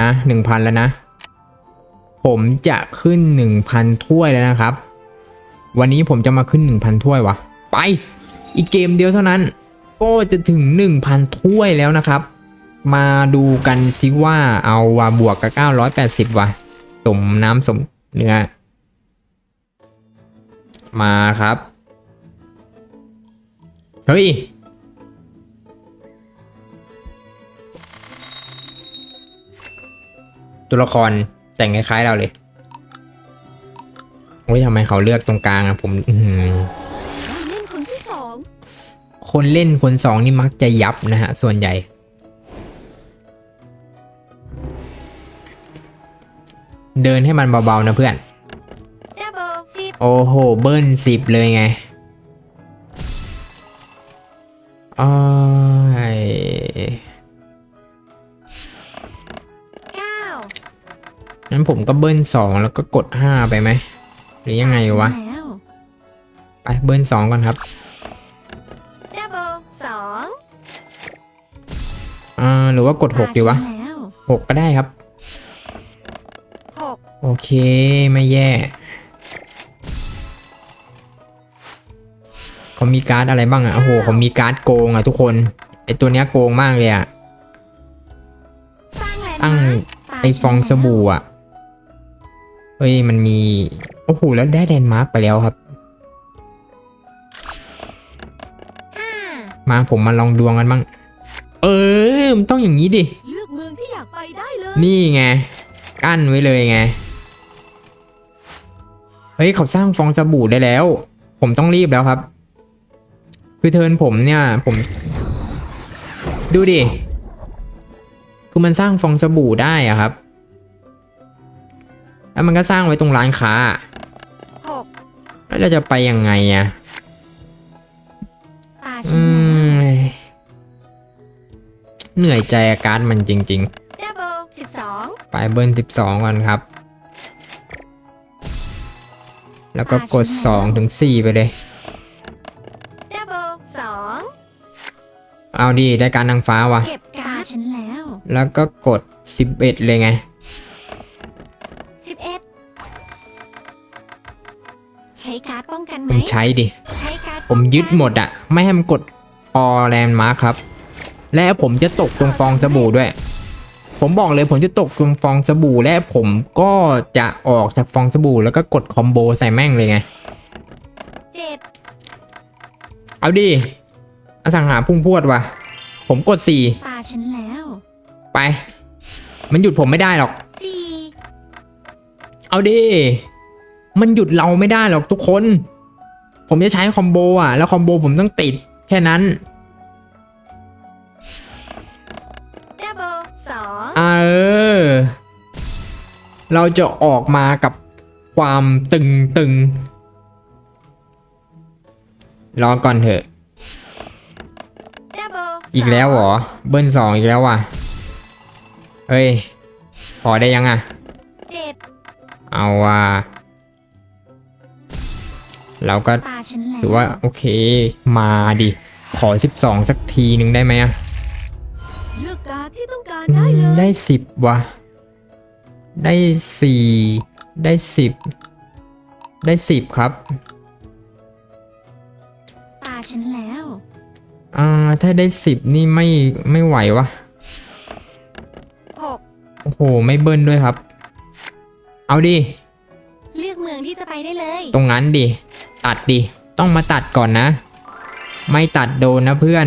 นะหนึ่งพันแล้วนะ ผมจะขึ้นหนึ่งพันถ้วยแล้วนะครับ วันนี้ผมจะมาขึ้นหนึ่งพันถ้วยวะไป อีกเกมเดียวเท่านั้น ก็จะถึงหนึ่งพันถ้วยแล้วนะครับ มาดูกันซิว่าเอาวาบวกกับเก้าร้อยแปดสิบวะสมน้ำสมเนื้อมาครับ เฮ้ย ตัวละครแต่งคล้ายๆเราเลยโอ้ยทำไมเขาเลือกตรงกลางอะผมอื้อหือเล่นคนที่สองคนเล่นคนสองนี่มักจะยับนะฮะ ส่วนใหญ่เดินให้มันเบาๆนะเพื่อน โอ้โห เบิ้ลสิบเลยไงอ้าย งั้นผมก็เบิ้ลสองแล้วก็กดห้าไปไหม หรือยังไงวะแล้วไปเบิ้ลสองก่อนครับดับเบิลสองอ่าหรือว่ากดหกดีวะตาฉันแล้วหกก็ได้ครับหกโอเค ไม่แย่ เขามีการ์ดอะไรบ้างอะโอ้โหเขามีการ์ดโกงอะทุกคน ไอตัวเนี้ยโกงมากเลยอะสร้างแลนด์ตั้งมาร์คตาไอฟองสบู่อะ เฮ้ยมันมีโอ้โหแล้วได้แดนมาร์กไปแล้วครับห้ามาผมมาลองดวงกันบ้าง เออมันต้องอย่างนี้ดิเลือกเมืองที่อยากไปได้เลย นี่ไงกั้นไว้เลยไงเฮ้ยเขาสร้างฟองสบู่ได้แล้ว ผมต้องรีบแล้วครับ คือเทิร์นผมเนี่ยผม ดูดิคือมันสร้างฟองสบู่ได้อะครับ แล้วมันก็สร้างไว้ตรงร้านค้าหกแล้วเราจะไปยังไงอะตาฉัอืนแล้วมเหนื่อยใจอาการดมันจริงๆดับเบิลสิบสองไปเบิร์นสิบสองก่อนครับ แล้วก็กดสองถึงสี่ไปเลยดับเบิลสองเอาดีได้การนางฟ้าว่ะเก็บการ์ดฉันแล้วแล้วก็กดสิบเอ็ดเลยไงสิบเอ็ด ใช้การ์ดป้องกันไหผมมใช้ดิ ใช้การ์ดผมยึดหมดอะไม่ให้มันกดออแลนด์มาร์คครับ และผมจะตกตรงฟองสบู่ด้วย ผมบอกเลยผมจะตกตรงฟองสบู่และผมก็จะออกจากฟองสบู่แล้วก็กดคอมโบใส่แม่งเลยไง เจ็ดเอาดิอสังหาพุ่งพรวดว่ะ ผมกดสี่ตาฉันแล้ว ไป มันหยุดผมไม่ได้หรอกสี่ เอาดิมันหยุดเราไม่ได้หรอกทุกคน ผมจะใช้คอมโบอะ แล้วคอมโบผมต้องติดแค่นั้นดับเบิลสองเออ เราจะออกมากับความตึงตึงรอก่อนเถอะดับเบิลอีกแล้วเหรอ เบิ้ลสองอีกแล้วว่ะ เฮ้ย พอได้ยังอะเจ็ด เอาว่ะเราก็ตาฉันแล้วถือว่าโอเค มาดิ ขอ 12 สักทีหนึ่งได้ไหมอะเลือกการ์ดที่ต้องการอืได้มเลยได้สิบว่ะได้สี่ได้สิบได้สิบครับตาฉันแล้วอ่าถ้าได้สิบนี่ไม่ไม่ไหววะหกโอ้โห ไม่เบิ้ลด้วยครับ เอาดิ เลือกเมืองที่จะไปได้เลย ตรงนั้นดิ ตัดดิ ต้องมาตัดก่อนนะ ไม่ตัดโดนนะเพื่อน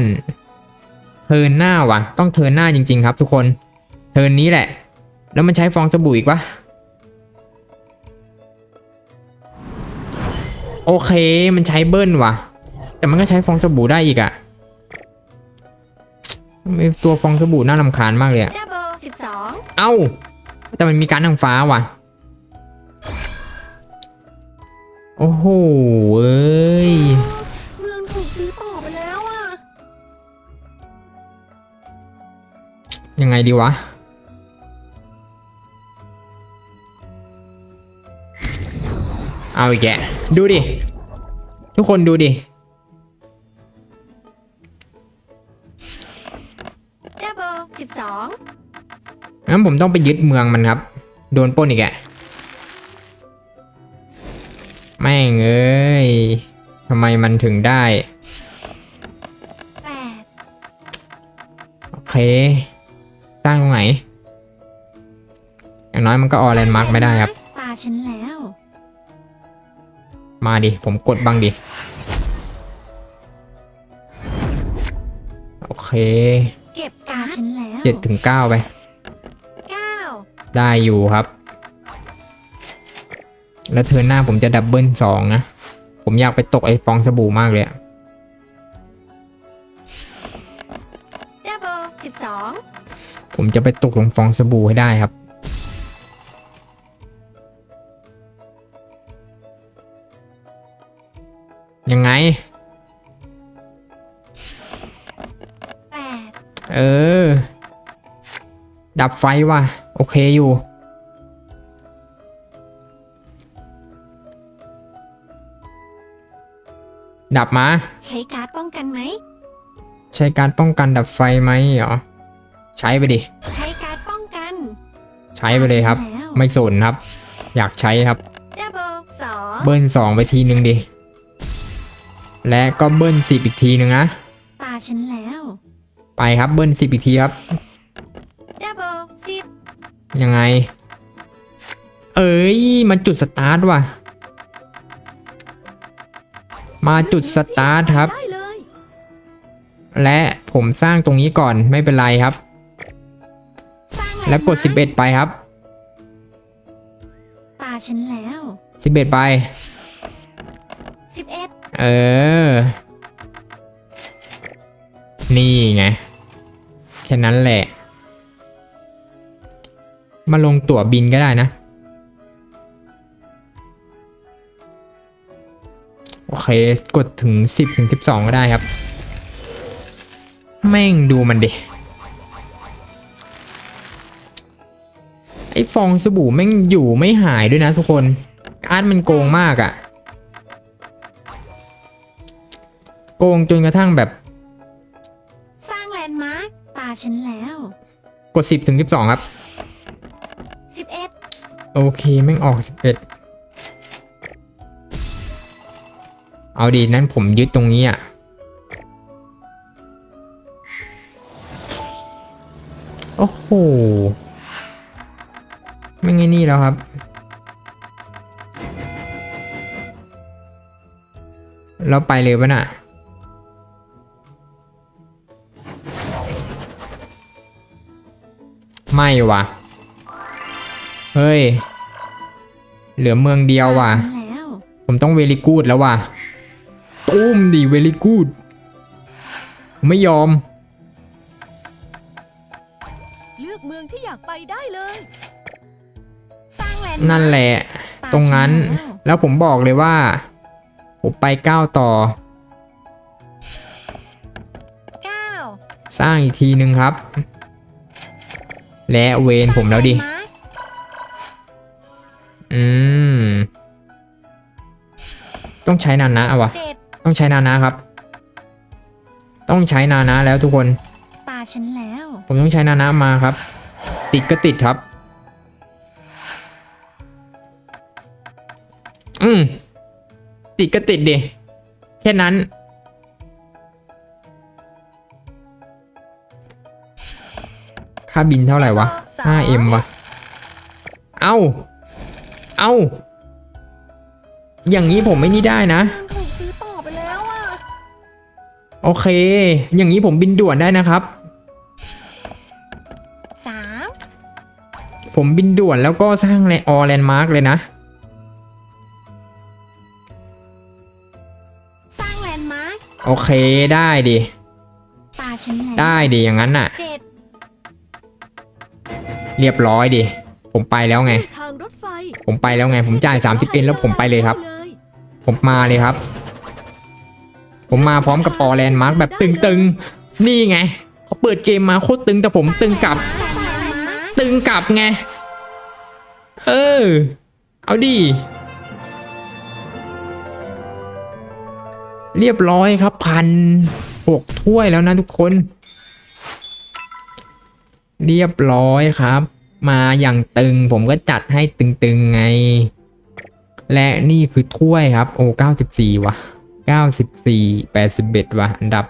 เทิร์นหน้าวะต้องเทิร์นหน้าจริง ๆ ครับ ทุกคน เทิร์นนี้แหละ แล้วมันใช้ฟองสบู่อีกปะโอเค มันใช้เบิ้ลว่ะแต่มันก็ใช้ฟองสบู่ได้อีกอะมีตัวฟองสบู่น่ารำคาญมากเลยอะดับเบิลสิบสองเอ้า แต่มันมีการทางฟ้าว่ะ โอ้โหเอ้ยเมืองถูกซื้อต่อไปแล้วอะ ยังไงดีวะ เอาอีกแกะดูดิ ทุกคนดูดิ ดับเบิลสิบสองเองั้นผมต้องไปยึดเมืองมันครับ โดนปล้นอีกแก แม่งเอ้ยทำไมมันถึงได้แปดโอเค สร้างตรงไหน อย่างน้อยมันก็ออแลนด์มาร์กไม่ได้ครับ ตาฉันแล้ว มาดิ ผมกดบ้างดิ โอเค เก็บตาฉันแล้วเจ็ดถึงเก้าไป เก้าได้อยู่ครับ แล้วเทิร์นหน้าผมจะดับเบิลสองนะ ผมอยากไปตกไอ้ฟองสบู่มากเลยอะดับเบิลสิบสองผมจะไปตกตรงฟองสบู่ให้ได้ครับ ยังไง แปดเออ ดับไฟว่ะ โอเคอยู่ ดับมา ใช้การ์ดป้องกันไหม ใช้การป้องกันดับไฟไหมเหรอ ใช้ไปดิ ใช้การ์ดป้องกันใช้ไปเลยครับตาฉันแล้วไม่สนครับ อยากใช้ครับ ดับเบิลสองเบิ้ลสองไปทีหนึ่งดิ และก็เบิ้ลสิบอีกทีหนึ่งนะ ตาฉันแล้วไปครับเบิ้ลสิบอีกทีครับ ดับเบิลสิบยังไง เอ้ย มันจุดสตาร์ทว่ะ มาจุดสตาร์ทครับได้เลยและผมสร้างตรงนี้ก่อนไม่เป็นไรครับสร้างแล้วกดมาร์ค11 ไปครับ ตาฉันแล้ว 11 ไปสิบเอ็ดเออ นี่ไง แค่นั้นแหละ มาลงตั๋วบินก็ได้นะ เค กดถึง 10ถึง12 ก็ได้ครับ แม่งดูมันดิ ไอ้ฟองสบู่แม่งอยู่ไม่หายด้วยนะทุกคนการ์ดมันโกงมากอะ่ะ โกงจนกระทั่งแบบ สร้างแลนด์มาร์คตาฉันแล้ว กด 10ถึง12 ครับสิบเอ็ดโอเค แม่งออก 11 เอาดีนั้นผมยึดตรงนี้อะ โอ้โห ไม่ไงนี่แล้วครับ เราไปเลยปะน่ะ ไม่วะเฮ้ย เหลือเมืองเดียวว่ะตาฉันแล้วผมต้องเวลิกูดแล้วว่ะ ตุ้มดิเวลิกูดไม่ยอม เลือกเมืองที่อยากไปได้เลย สร้างแลนด์นั่นแหละตาตรงนั้นฉัแล้วแล้วผมบอกเลยว่า ผมไปก้าวต่อ เก้าสร้างอีกทีนึงครับ และเวนผมแล้วดิ สร้างแนด์มาร์คอืม ต้องใช้นานะอะวะ เจ็ด ต้องใช้นานะครับ ต้องใช้นานะแล้วทุกคน ตาฉันแล้ว ผมต้องใช้นานะมาครับ ติดก็ติดครับ อืม ติดก็ติดดิแค่นั้น ค่าบินเท่าไหร่วะ 5M วะ เอ้า เอ้า อย่างนี้ผมไม่นี่ได้นะ โอเค อย่างนี้ผมบินด่วนได้นะครับ สามผมบินด่วนแล้วก็สร้างแลออแลนด์มาร์กเลยนะ สร้างแลนด์มาร์คโอเคได้ดิตาฉันแล้วได้ดิอย่างนั้นน่ะ เจ็ดเรียบร้อยดิผมไปแล้วไง ทางรถไฟผมไปแล้วไง ผมจ่าย30เอ็นแล้วผมไปเลยครับ ผมมาเลยครับ ผมมาพร้อมกับออแลนด์มาร์กแบบตึงๆ นี่ไงเขาเปิดเกมมาโคตรตึงแต่ผมตึงกลับ ตึงกลับไง เออ เอาดิ เรียบร้อยครับพันหกถ้วยแล้วนะทุกคน เรียบร้อยครับ มาอย่างตึงผมก็จัดให้ตึงๆไง และนี่คือถ้วยครับ โอ้94ว่ะ 94 81ว่ะอันดับ